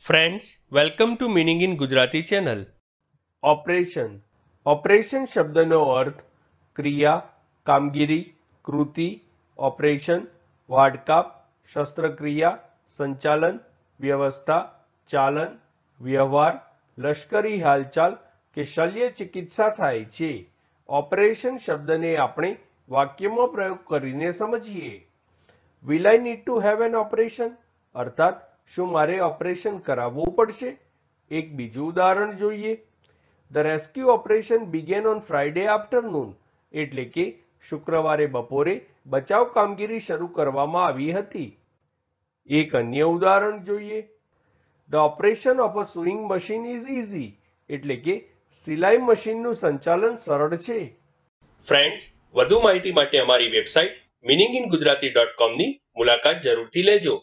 Friends welcome to meaning in Gujarati channel operation operation શબ્દનો અર્થ ક્રિયા કામગીરી કૃતિ ઓપરેશન વાડકાપ શસ્ત્રક્રિયા સંચાલન વ્યવસ્થા ચાલન વ્યવહાર લશ્કરી હાલચાલ કે શલ્ય ચિકિત્સા થાય છે ઓપરેશન શબ્દને આપણે વાક્યમાં પ્રયોગ કરીને સમજીએ will I need to have an operation અર્થાત શું મારે ઓપરેશન કરાવવું પડશે? એક બીજું ઉદાહરણ જોઈએ. The rescue operation began on Friday afternoon એટલે કે શુક્રવારે બપોરે બચાવ કામગીરી શરૂ કરવામાં આવી હતી. એક અન્ય ઉદાહરણ જોઈએ. The operation of a sewing machine is easy એટલે કે સિલાઈ મશીનનું સંચાલન સરળ છે. ફ્રેન્ડ્સ વધુ માહિતી માટે અમારી website meaning in Gujarati dot કોમની મુલાકાત જરૂરથી લેજો.